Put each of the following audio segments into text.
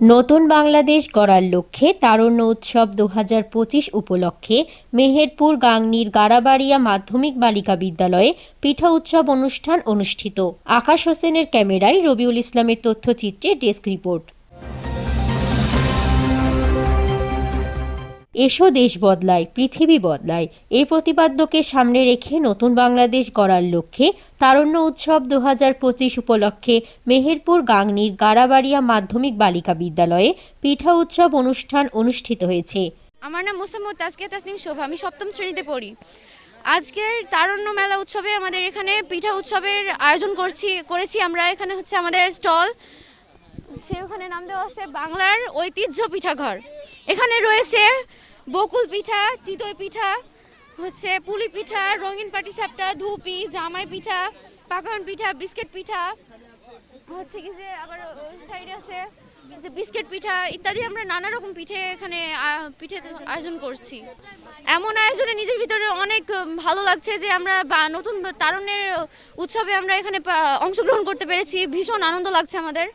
নতুন বাংলাদেশ গড়ার লক্ষ্যে তারণ্য উৎসব দু পঁচিশ উপলক্ষে মেহেরপুর গাংনির গাড়াবাড়িয়া মাধ্যমিক বালিকা বিদ্যালয়ে পিঠা উৎসব অনুষ্ঠান অনুষ্ঠিত। আকাশ হোসেনের ক্যামেরায় রবিউল ইসলামের তথ্যচিত্রে ডেস্ক রিপোর্ট। এসো দেশ বদলায়, পৃথিবী বদলায়। এই প্রতিপাদ্যকে সামনে রেখে নতুন বাংলাদেশ গড়ার লক্ষ্যে তারণ্য উৎসব দু হাজার পঁচিশ উপলক্ষে মেহেরপুর গাংনীর গাড়াবাড়িয়া মাধ্যমিক বালিকা বিদ্যালয়ে পিঠা উৎসব অনুষ্ঠান অনুষ্ঠিত হয়েছে। আমার নাম মোসাম্মদ তাসকিয়া তাসনিম শোভা, আমি সপ্তম শ্রেণীতে পড়ি। আজকের তারণ্য মেলা উৎসবে আমাদের এখানে পিঠা উৎসবের আয়োজন করছি, করেছি আমরা। এখানে হচ্ছে আমাদের স্টল, হচ্ছে ওখানে নাম দেওয়া আছে বাংলার ঐতিহ্য পিঠাঘর। এখানে রয়েছে বকুল পিঠা, চিতই পিঠা, হচ্ছে পুলি পিঠা, রঙিন পাটিসাপটা ধুপি, জামাই পিঠা পাকন পিঠা, বিস্কিট পিঠা, হচ্ছে কি যে আবার সাইডে আছে বিস্কিট পিঠা ইত্যাদি আমরা নানা রকম পিঠে এখানে পিঠে আয়োজন করছি। এমন আয়োজনে নিজের ভিতরে অনেক ভালো লাগছে যে আমরা বা নতুন বা তারুণ্যের উৎসবে আমরা এখানে অংশগ্রহণ করতে পেরেছি। ভীষণ আনন্দ লাগছে আমাদের।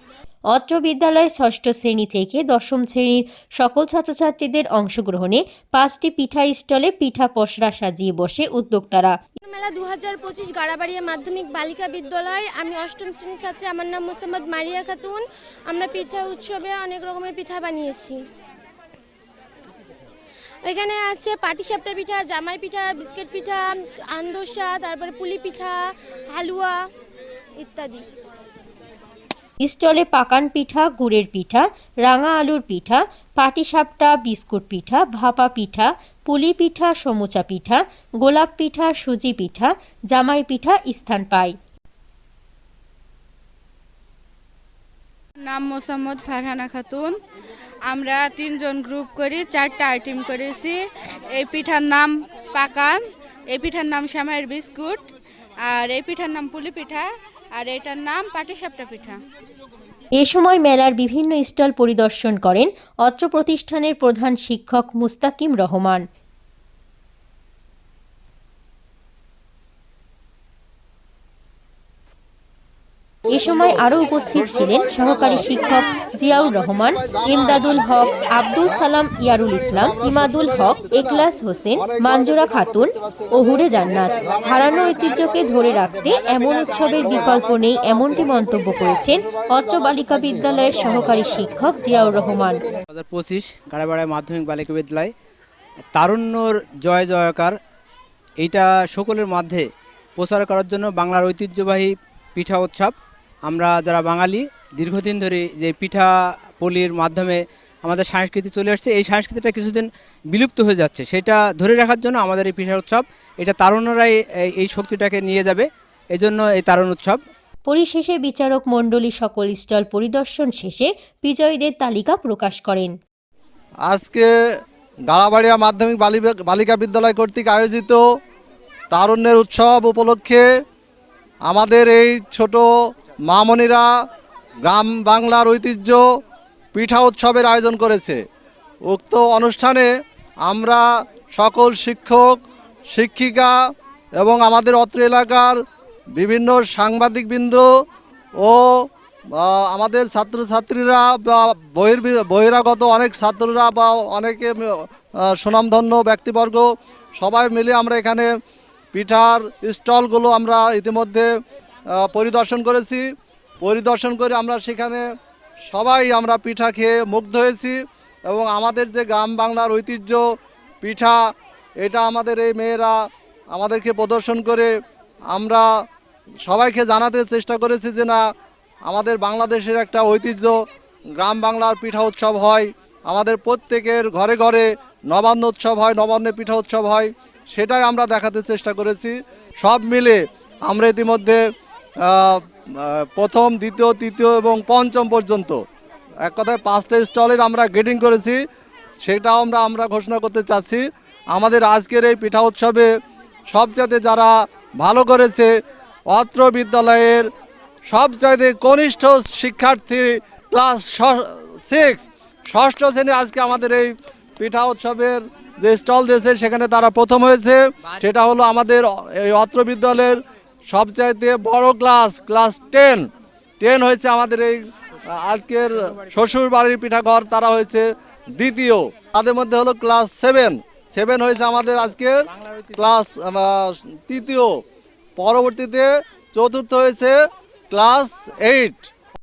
অত্র বিদ্যালয়ে ষষ্ঠ শ্রেণি থেকে দশম শ্রেণির সকল ছাত্রছাত্রীদের অংশগ্রহণে পাঁচটি পিঠা স্টলে পিঠা পসরা সাজিয়ে বসে উদ্যোক্তারা। মেলা দু হাজার পঁচিশ গাড়াবাড়িয়া মাধ্যমিক বালিকা বিদ্যালয়। আমি অষ্টম শ্রেণির ছাত্রী, আমার নাম মোসাম্মদ মারিয়া খাতুন। আমরা পিঠা উৎসবে অনেক রকমের পিঠা বানিয়েছি। এখানে আছে পাটিসাপটা পিঠা, জামাই পিঠা, বিস্কিট পিঠা, আন্দোসা, তারপরে পুলি পিঠা, হালুয়া ইত্যাদি। স্টলে পাকান পিঠা, গুড়ের পিঠা, রাঙা আলুর পিঠা, পাটিসাপটা, বিস্কুট পিঠা, ভাপা পিঠা, পুলি পিঠা, সমুচা পিঠা, গোলাপ পিঠা, সুজি পিঠা, জামাই পিঠা স্থান পায়। নাম মোসাম্মদ ফারহানা খাতুন। আমরা তিনজন গ্রুপ করি, চারটা আইটেম করেছি। এই পিঠার নাম পাকান, এই পিঠার নাম শ্যামাইয়ের বিস্কুট, আর এই পিঠার নাম পুলি পিঠা। আর এটার নাম পাটিসাপটা পিঠা। এ সময় মেলার বিভিন্ন স্টল পরিদর্শন করেন অত্র প্রতিষ্ঠানের প্রধান শিক্ষক মুস্তাকিম রহমান। এ সময় আরও উপস্থিত ছিলেন সহকারী শিক্ষক জিয়াউর রহমান, ইমদাদুল হক, আব্দুল সালাম ইয়ারুল ইসলাম, ইমাদুল হক, এখলাস হোসেন মাঞ্জুরা খাতুন ও হুরে জান্নাত। হারানো ঐতিহ্যকে ধরে রাখতে এমন উৎসবের বিকল্প নেই, এমনটি মন্তব্য করেছেন অত্র বালিকা বিদ্যালয়ের সহকারী শিক্ষক জিয়াউর রহমান। হাজার পঁচিশ গাড়াবাড়ায় মাধ্যমিক বালিকা বিদ্যালয়, তারুণ্যর জয় জয়কার, এইটা সকলের মধ্যে প্রচার করার জন্য বাংলার ঐতিহ্যবাহী পিঠা উৎসব। আমরা যারা বাঙালি দীর্ঘদিন ধরে যে পিঠা পলির মাধ্যমে আমাদের সংস্কৃতি চলে আসছে এই সংস্কৃতিটা কিছুদিন বিলুপ্ত হয়ে যাচ্ছে। সেটা ধরে রাখার জন্য আমাদের এই পিঠা উৎসব এটা তারুণ্যরাই এই- এই শক্তিটাকে নিয়ে যাবে। এজন্য এই তারুণ উৎসব। পরিশেষে বিচারক মণ্ডলী সকল স্টল পরিদর্শন শেষে বিজয়ীদের তালিকা প্রকাশ করেন। আজকে গাড়াবাড়িয়া মাধ্যমিক বালি- বালিকা বিদ্যালয় কর্তৃক আয়োজিত তারুণ্যের উৎসব উপলক্ষে আমাদের এই ছোট মামনিরা গ্রাম বাংলার ঐতিহ্য পিঠা উৎসবের আয়োজন করেছে। উক্ত অনুষ্ঠানে আমরা সকল শিক্ষক, শিক্ষিকা এবং আমাদের অত্র এলাকার বিভিন্ন সাংবাদিকবৃন্দ ও আমাদের ছাত্রছাত্রীরা বা বহির বহিরাগত অনেক ছাত্ররা বা অনেকে সুনামধন্য ব্যক্তিবর্গ সবাই মিলে আমরা এখানে পিঠার স্টলগুলো আমরা ইতিমধ্যে পরিদর্শন করেছি। পরিদর্শন করে আমরা সেখানে সবাই আমরা পিঠা খেয়ে মুগ্ধ হয়েছি এবং আমাদের যে গ্রাম বাংলার ঐতিহ্য পিঠা, এটা আমাদের এই মেয়েরা আমাদেরকে প্রদর্শন করে আমরা সবাইকে জানাতে চেষ্টা করেছি যে না, আমাদের বাংলাদেশের একটা ঐতিহ্য, গ্রাম বাংলার পিঠা উৎসব হয়, আমাদের প্রত্যেকের ঘরে ঘরে নবান্ন উৎসব হয়, নবান্নে পিঠা উৎসব হয়, সেটাই আমরা দেখাতে চেষ্টা করেছি। সব মিলে আমরা ইতিমধ্যে প্রথম দ্বিতীয় তৃতীয় এবং পঞ্চম পর্যন্ত। এক কথায় পাঁচটা স্টলের আমরা গেটিং করেছি সেটাও আমরা আমরা ঘোষণা করতে চাচ্ছি। আমাদের আজকের এই পিঠা উৎসবে সবচাইতে যারা ভালো করেছে অত্র বিদ্যালয়ের সবচাইতে কনিষ্ঠ শিক্ষার্থী ক্লাস সিক্স ষষ্ঠ শ্রেণি আজকে আমাদের এই পিঠা উৎসবের যে স্টল দিয়েছে সেখানে তারা প্রথম হয়েছে। সেটা হলো আমাদের এই অত্র বিদ্যালয়ের সবচাইতে বড় ক্লাস ক্লাস টেন টেন হয়েছে আমাদের এই আজকের শ্বশুর বাড়ির পিঠাঘর, তারা হয়েছে দ্বিতীয়। তাদের মধ্যে হলো ক্লাস সেভেন সেভেন হয়েছে আমাদের আজকে ক্লাস তৃতীয়। পরবর্তীতে চতুর্থ হয়েছে ক্লাস এইট